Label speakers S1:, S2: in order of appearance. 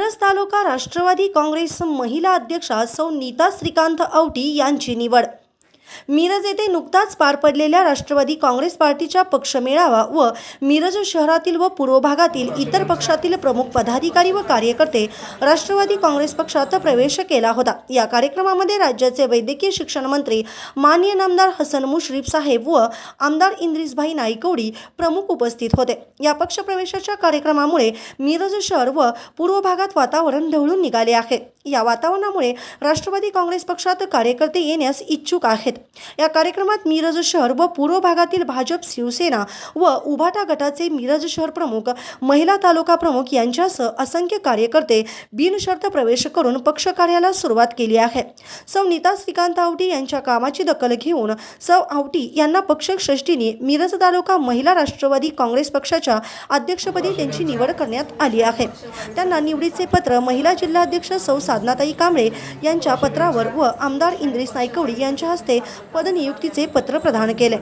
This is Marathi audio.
S1: मिरज तालुका राष्ट्रवादी काँग्रेस महिला अध्यक्षा सौ नीता श्रीकांत औटी यांची निवड. मिरज येथे नुकताच पार पडलेल्या राष्ट्रवादी काँग्रेस पार्टीच्या पक्ष मेळावा व मिरज शहरातील व पूर्व भागातील इतर पक्षातील प्रमुख पदाधिकारी व कार्यकर्ते राष्ट्रवादी काँग्रेस पक्षात प्रवेश केला होता. या कार्यक्रमामध्ये राज्याचे वैद्यकीय शिक्षण मंत्री मान्य नामदार हसन मुश्रीफ साहेब व आमदार इंद्रिसभाई नाईकवडी प्रमुख उपस्थित होते. या पक्षप्रवेशाच्या कार्यक्रमामुळे मिरज शहर व पूर्व भागात वातावरण ढवळून निघाले आहे. या वातावरणामुळे राष्ट्रवादी काँग्रेस पक्षात कार्यकर्ते येण्यास इच्छुक आहेत. या कार्यक्रमात मिरज शहर व पूर्व भागातील भाजप शिवसेना व उभाटा गटाचे मिरज शहर प्रमुख महिला तालुका प्रमुख यांच्यासह असंख्य कार्यकर्ते बिनशर्त प्रवेश करून पक्ष कार्याला सुरुवात केली आहे. सौ नीता श्रीकांत आवटी यांच्या कामाची दखल घेऊन सौ आवटी यांना पक्ष षष्टीने मिरज तालुका महिला राष्ट्रवादी काँग्रेस पक्षाच्या अध्यक्षपदी त्यांची निवड करण्यात आली आहे. त्यांना निवडीचे पत्र महिला जिल्हाध्यक्ष सौ साधनाताई कांबळे यांच्या पत्रावर व आमदार इंद्रिस नायकवडी यांच्या हस्ते पदनियुक्तीचे पत्र प्रदान केले.